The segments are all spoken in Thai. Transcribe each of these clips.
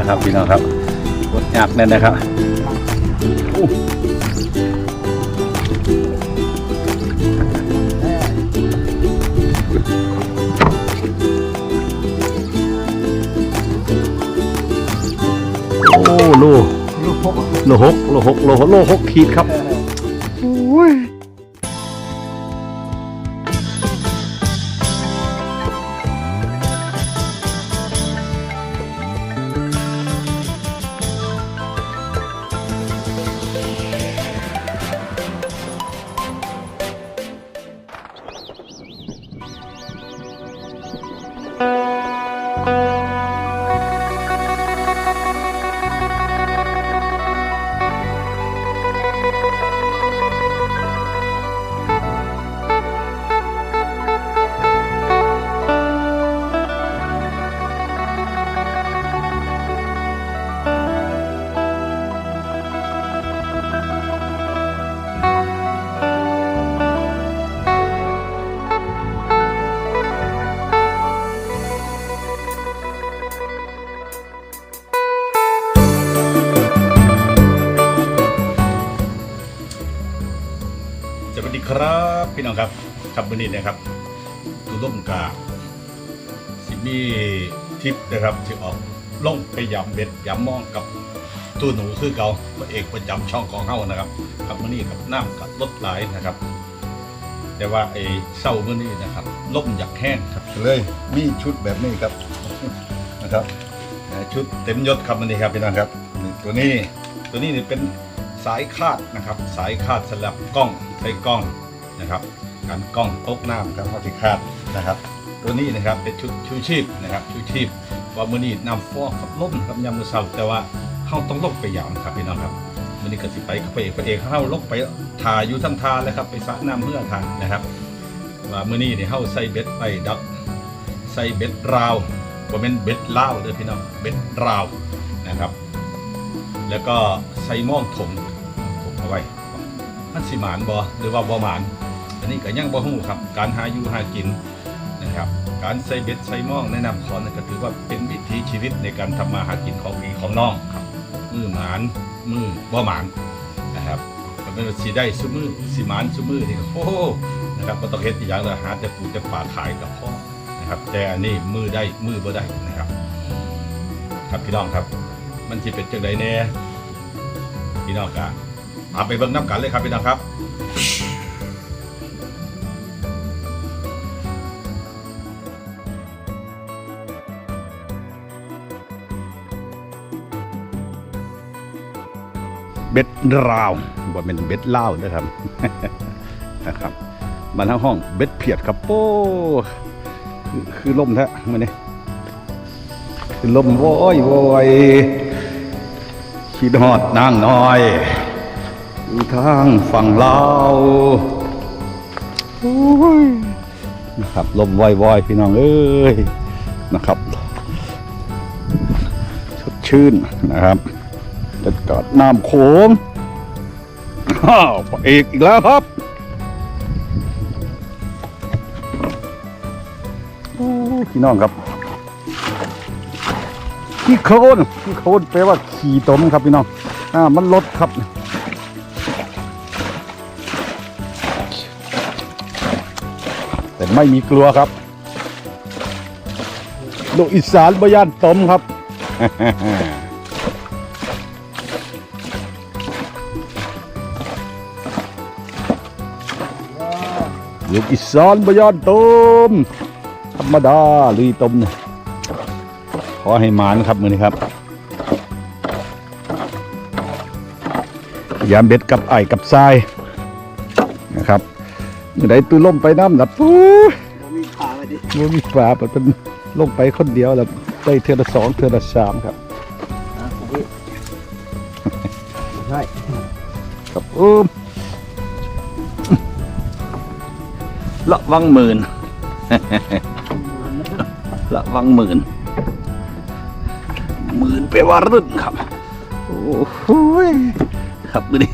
นะครับพี่น้องครับกดยากแน่นนะครับโอ้โลลูกพกโลหกโลหกโลหกโลหกขีดครับ น้องครับครับวันนี้นะครับตูร่มกาสิมีทิปนะครับที่ออกลงไปยำเบ็ดยำมองกับตู้หนูคือเก่าพระเอกประจำช่องของเฮานะครับครับวันนี้กับน้ำกับรถหลายนะครับ แต่ว่าไอ้เศร้ามื่อนี้นะครับล่มอยากแห้งครับเลยมีชุดแบบนี้ครับนะครับชุดเต็มยศครับวันนี้ครับพี่น้องครับตัวนี้ตัวนี้นี่เป็นสายคาดนะครับ สายคาดสลับกล้องใช้กล้องนะครับ การกล้องตกน้ำครับเขาที่คาดนะครับ ตัวนี้นะครับเป็นชุดชูชีพนะครับชูชีพว่ามือนี้นำฟอกกับล่มกับยามือเสาแต่ว่าเขาต้องลงไปยามครับพี่น้องครับมือนี้ก็สิไปกับพระเอกพระเอกเข้าลงไปถ่ายอยู่ทั้งทาเลยครับไปสระน้ำเพื่อทานนะครับ ว่ามือนี้นี่ยเข้าใส่เบ็ดไปดักใส่เบ็ดราวบ่เป็นเบ็ดเล่าเด้อพี่น้องเบ็ดราวนะครับ แล้วก็ใส่ม่องถงถงเอาไว้มันสิหมานบ่หรือว่าบ่หมาน อันนี้ก็ยังบ่ฮู้ครับ การหาอยู่หากินนะครับ การใส่เบ็ดใส่หม่องแนะนำขอนนก็ถือว่าเป็นวิถีชีวิตในการทำมาหากินของพี่ของน้องครับ มือหมานมือบ่หมานนะครับมันเป็นสิได้ซุมือสิหมานซุมือนี่โอ้โหนะครับบ่ต้องเฮ็ดอีหยังเลยหาแต่ปูแต่ปลาขายกับพ่อนะครับ แต่อันนี้มือได้มือบ่ได้นะครับ ครับพี่น้องครับ มันจะเป็นจังไดแน่พี่น้องกะเอาไปเบิ่งน้ำกันเลยครับพี่น้องครับ เบ็ดราวว่เป็นเบ็ดเล่านะครับนะครับมาทั้งห้องเบ็ดเพียดครับโป้คือคือลมแท้มื่อนี้คือลมโว้ยโว้ยคิดฮอดนางน้อยทางฝั่งลาวโอ้ยนะครับลมวอยวอยพี่น้องเอ้ยนะครับ สดชื่นนะครับ บรรยากาศน้ำโขงอ้าวพระเอกอีกแล้วครับพี่น้องครับขี้โคลนขี้โคลนแปลว่าขี่ตมครับพี่น้องอ่ามันลดครับแต่ไม่มีกลัวครับลูกอีสานบยานตมครับ ลูกอีสานบยานตมธรรมดาลุยต้มเนี่ยขอให้หมานครับมือนี้ครับ ยามเบ็ดกับไอ้กับทรายนะครับเมื่อใดตู้ล่มไปน้ำหนับปูมีขาไปดิมันมีฝาเปิดเป็นลงไปคนเดียวแล้วได้เทือละสองเทือละสามครับอะของพี่ใช่ครับเอม ละวังหมื่น ละวังหมื่นหมื่นไปลว่ารุ่นครับ โอ้โหยครับมือนี้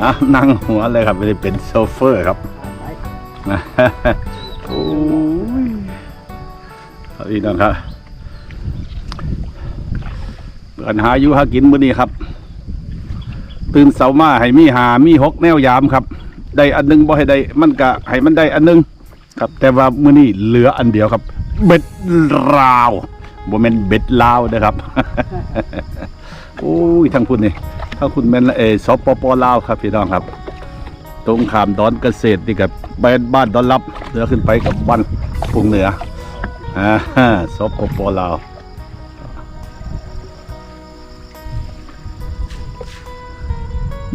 อะนั่งหัวเลยครับไม่ได้เป็นโซเฟอร์ครับนะโอ้ยครับพี่น้องครับปัญหาอยู่หากินมื้อนี้ครับ ตื่นเสามาให้มีหามีหกแนวยามครับ ได้อันหนึงบ่ให้ได้มันก็ให้มันได้อันหนึงครับ แต่ว่ามื้อนี้เหลืออันเดียวครับ เบ็ดลาวบ่แม่นเบ็ดลาวนะครับโอ้ยทางพุ่นนี่ถ้าคุณแม่นเออสปปลาวครับพี่น้องครับ ตรงขามดอนเกษตรนี่กับบ้านบ้านดอนรับเหลือขึ้นไปกับบ้านพุงเหนืออ่าสปปลาว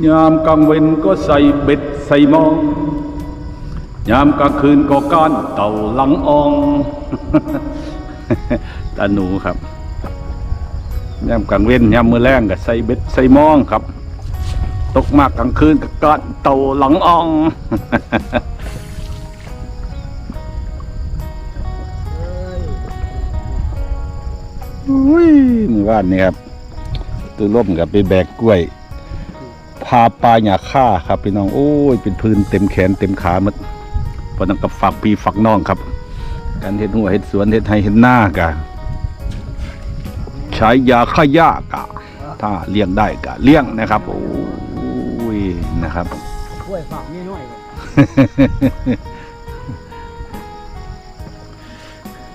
ยามกลางเวนก็ใส่เบ็ด ใส่มอง ยามกลางคืนก็ก้านเต่าหลังอองตาหนูครับยามกลางเว้นยามมือแรงก็ใส่เบ็ดใส่มองครับ ตกมากกลางคืนก็ก้านเต่าหลังอองอุ้ยมู่บ้านนี่ครับ ตัวร่มกับไปแบกกล้วย พาปลาหยาค่าครับพี่น้องโอ้ยเป็นพื้นเต็มแขนเต็มขาหมดพอนังกับฝักปีฝักน้องครับ การเห็ดหัวเห็ดสวนเห็ดไห้เห็ดหน้ากะใช้ยาฆ่าหญ้ากะ ถ้าเลี้ยงได้กะเลี้ยงนะครับโอ้ยนะครับช่วยฝากนี่หน่อย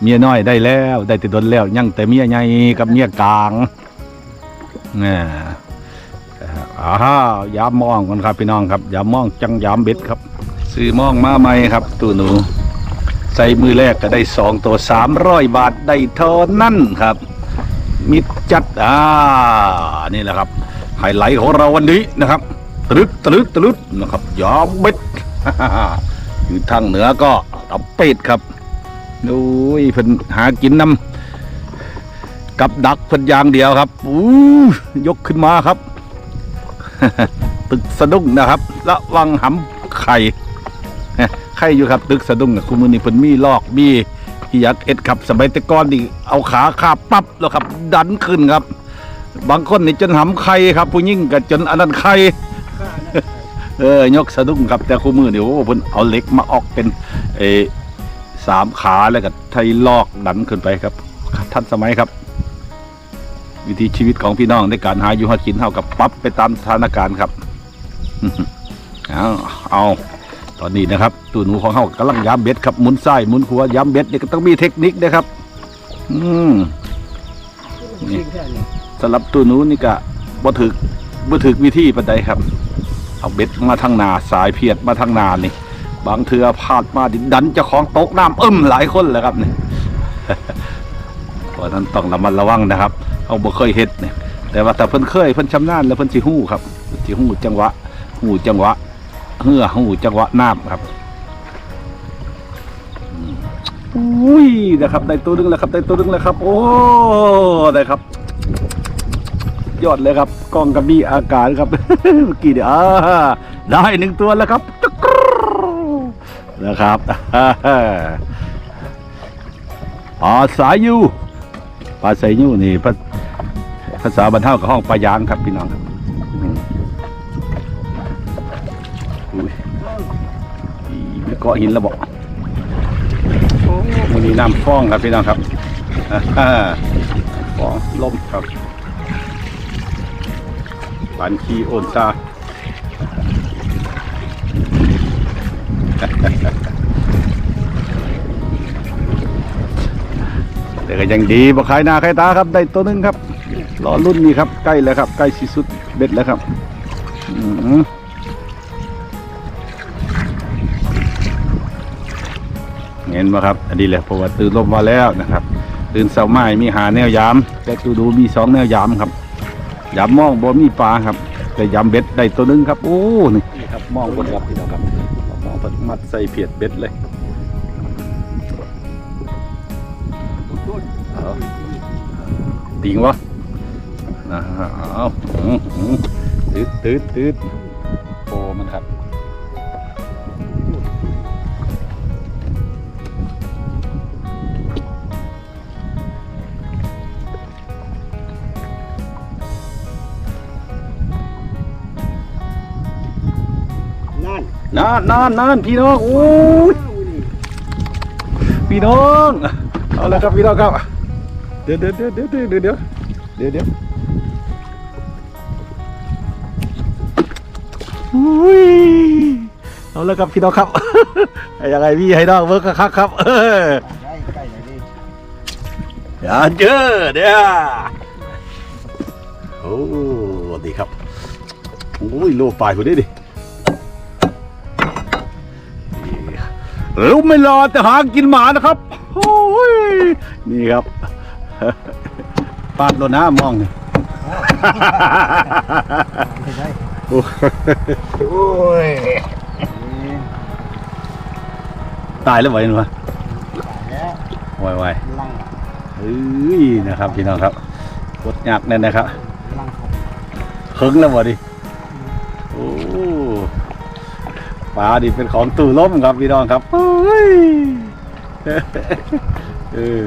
เมียน้อยได้แล้ว ได้แต่ดนแล้ว ยังแต่เมียใหญ่กับเมียกลางนี่ อ้าวยามมองกันครับพี่น้องครับยามมองจังยามเบ็ดครับ ซื้อมองมาใหม่ครับตู้หนู ใส่มือแรกก็ได้สองตัวสามร้อยบาทได้เท่านั้นครับ มิดจัดอ่านี่แหละครับไฮไลท์ของเราวันนี้นะครับตรึดตรึดตรึดนะครับยอมเบ็ดอยู่ทางเหนือก็ตับเป็ดครับโอ้ยเพิ่นหากินน้ำกับดักเพิ่นยางเดียวครับอู้ยกขึ้นมาครับ ตึกสะดุ้งนะครับระวังหำไข่ไข่อยู่ครับ ตึกสะดุ้งคุณมือนี่เพิ่นมีลอกมีที่อยากเอ็ดครับสมัยแต่ก่อนนี่เอาขาคาปั๊บแล้วครับ ดันขึ้นครับ บางคนนี่จนหำไข่ครับ ผู้ยิ่งกับจนอันนั้นไข่เออยกสะดุ้งครับแต่คู่มือเดี๋ยวเพิ่นเอาเหล็กมาออกเป็นเออสามขาแล้วก็ไทยลอกดันขึ้นไปครับ ทันสมัยครับ วิธีชีวิตของพี่น้องในการหาอยู่หากินเท่ากับปรับไปตามสถานการณ์ครับเอาเอาตอนนี้นะครับตัวหนูของเขากำลังย้ำเบ็ดครับหมุนซ้หมุนขวาย้ำเบ็ดนี่ก็ต้องมีเทคนิคนะครับ อืมนี่สำหรับตัวหนูนี่ก็บ่ถึกบ่ถึกวิธีปานใดครับ เอาเบ็ดมาทางนาสายเพียดมาทางนานี่ บางเทือพลาดมาดิดันเจ้าของตกน้ำอึ้มหลายคนเลยครับนี่ เพราะนั้นต้องระมัดระวังนะครับเอาบ่เคยเฮ็ดเนี่ยแต่ว่าแต่เพิ่นเคยเพิ่นชำนาญแล้วเพิ่นสิฮู้ครับเพิ่นสิฮู้จังหวะฮู้จังหวะเฮือฮู้จังหวะน้ำครับอุ้ยนะครับได้ตัวหนึงแล้วครับได้ตัวหนึงแล้วครับ โอ้ได้ครับ ยอดเลยครับกล้องกับมีอากาศครับเมื่อกี้เดี๋ยวอ่าได้หนึ่งตัวแล้วครับนะครับปลาสายอยู ปลาสายยูนี่ภาภาษาบรรเทากับห้องปลายางครับพี่น้องครับเกาะหินแล้วบอกมันมีน้ำฟ้องครับพี่น้องครับฟ้องลมครับปันคีโอนซา แต่ก็ยังดีบ่ขายหน้าขายตาครับ ได้ตัวหนึงครับรอรุ่นนี้ครับใกล้แล้วครับ ใกล้สิสุดเบ็ดแล้วครับเห็นไหมครับ อันนี้แหละเพราะว่าตื่นลมมาแล้วนะครับ ตื่นเสาไม้มีหาแนวยามแต่ตูดูมีสองแนวยามครับยำมมองบ่มีปลาครับ แต่ยำเบ็ดได้ตัวหนึงครับ โอ้นี่นี่ครับมองบนครับพี่น้องครับมองมัดใส่เพียดเบ็ดเลย ติงวะนะฮะเอาอืมอืมตืดตืดตืดโอ้มันครับนั่นนานนานนานพี่น้องโอ้ยพี่น้อง เอาละครับพี่น้องครับ เดี๋ยวเดี๋ยวเดี๋ยวเดี๋ยวเดี๋ยวเดี๋ยวเดี๋ยวเดี๋ยวเอาแล้วกับพี่น้องครับยังไงพี่ให้น้องเวิร์กครับครับเอออย่าเจอเดี๋ยวโอ้สวัสดีครับโอ้ยโล่ปลายคนนี้ดิรู้ไม่รอแต่หากินหมานะครับโอ้ยนี่ครับ ปาดโลน้ามองนี่ไม่ใช่โอ้ยตายแล้วไหวหนูวะแล้วไหวไหวเฮ้ยนะครับพี่น้องครับกดยักแน่นนะครับลังเขิงแล้วบ่ดิโอ้ปลาดิเป็นของตู่ล้มครับพี่น้องครับเฮ้ยเออ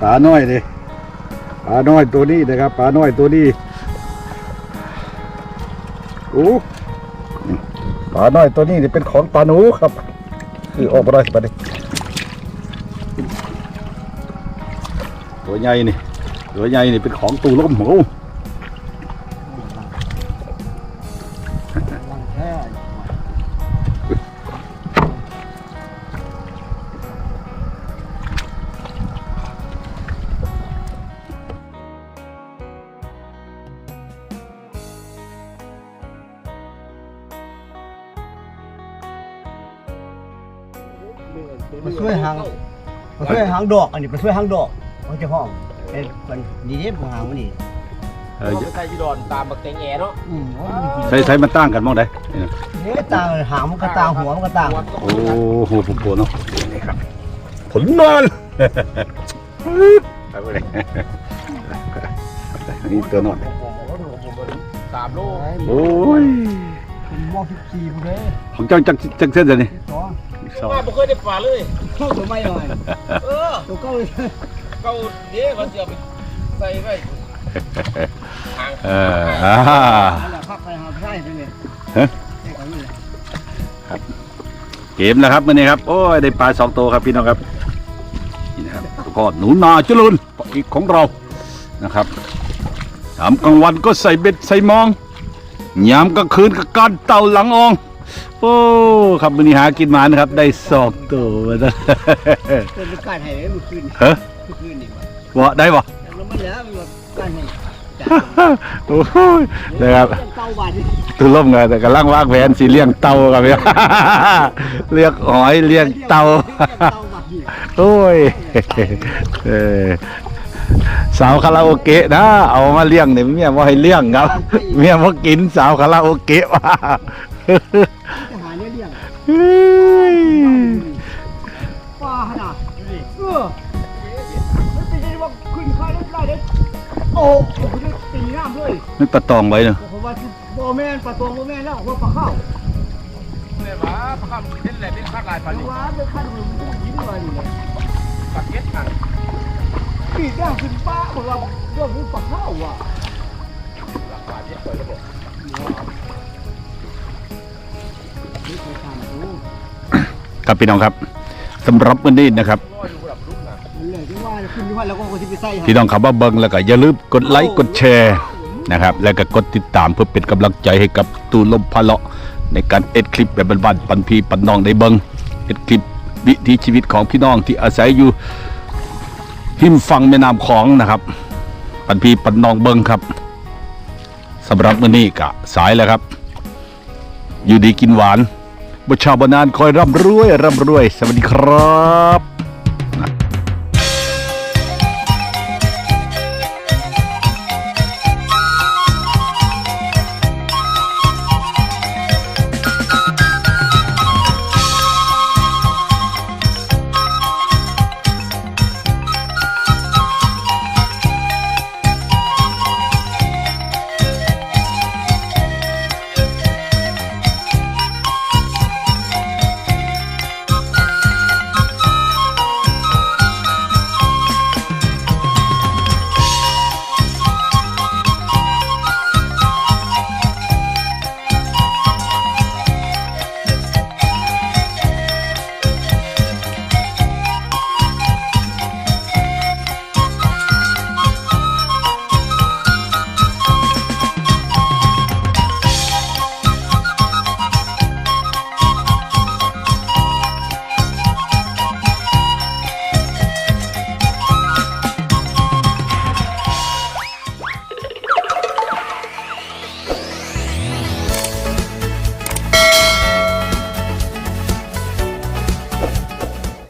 ปลาน้อยดิาน้อยตัวนี้นะครับปลาน้อยตัวนี้โอ้ปลาน้อยตัวนี้นี่เป็นของปลาหนูครับคือออกมาได้ปลาดิตัวใหญ่นี่ตัวใหญ่นี่เป็นของตูล้มโอ้ลัง มาช่วยหางมาช่วยหางดอก อันนี้มาช่วยหางดอกเขาจะห้องเอ็นมันดีเด้มาหางมันนี่เออใส่ยีดอนตามบักเตงแอเนาะอืมว่ามันดีใช้ใช้มันตั้งกันมองได้นี่นะเนี่ยต่างหางมันก็ต่างหัวมันก็ต่างโอ้โหผมปวดเนาะนี่ครับผลนอนไปเลยนี่ตัวนอนสามโลโอ้ยเป็นมองสิบสี่คนเลยของเจ้าจักจักเส้นจะนี่สอง สองมาบ่เคยได้ปลาเลยเข้าตัวไม่หน่อยเออตัวเก้าเลยเก่าเด้เขาเสียไปใส่ไว้ทางเอออ่าแล้วพักไปหาไส้ไปเลยฮะไส้เขานี่แหละเกมนะครับมื่อนี้ครับโอ้ยได้ปลาสองตัวครับพี่น้องครับนี่นะครับแล้วก็หนูนาเจริญอีกของเรานะครับยามกลางวันก็ใส่เบ็ดใส่มองยามกลางคืนก็การเต่าหลังออง โอ้ครับมื่อนี้หากินมานะครับ ได้สองตัวมาแล้วเป็นการให้เลยเมื่อคืนเฮ้ยเมื่อคืนนี่ว่ะวะได้ปะแล้วมันแล้วมันการให้จ้ะโอ้ยนะครับเต้าบาดนี่ตุล่มไงแต่กำลังวางแผนสีเลี้ยงเต่าครับพี่เรียกหอยเลี้ยงเต่าเต้าบาดนี่โอ้ยเออสาวคาราโอเกะนะเอามาเลี้ยงเนี่ยเมียว่าให้เลี้ยงครับ เมียว่ากินสาวคาราโอเกะว่าจะหา เนี่ยเลี้ยงเฮ้ยปลาขนาดนี้เออไม่เป็นไรว่าขึ้นค่ายได้ได้เด้โอ้โหตีน้ำเลยไม่ประตองไว้เนอะผมว่าโบแมนปลาตัวโบแมนแล้วว่าปลาข้าวเนี่ยว่าปลาข้าวเล่นแหละเล่นคาดลายปลาปลานี่ว่าเป็นขั้นมันยิ้มเลยนี่ปลาเก็ตทางปีกย่างขึ้นป้าของเราเรื่องนี้ปลาข้าวอะหลักปลาเก็ตเปิดระบบนี่เคยทำดู ครับพี่น้องครับสำหรับวันนี้นะครับรออยู่ระดับรุ่นน่ะเลยที่ว่าขึ้นที่ว่าแล้วก็คนที่ไปใส่พี่น้องขับว่าเบิงแล้วก็อย่าลืมกดไลค์กดแชร์นะครับแล้วก็กดติดตามเพื่อเป็นกำลังใจให้กับตูลมพะเลาะ ในการเอ็ดคลิปแบบบ้านๆปันพีปันน้องได้เบิงเอ็ดคลิปวิถีชีวิตของพี่น้องที่อาศัยอยู่หิมฟังแม่น้ำของนะครับ ปันพีปันน้องเบิงครับสำหรับมื้อนี้กะสายแล้วครับ อยู่ดีกินหวานบ่ ชาวบานานคอยร่ำรวยร่ำรวย สวัสดีครับ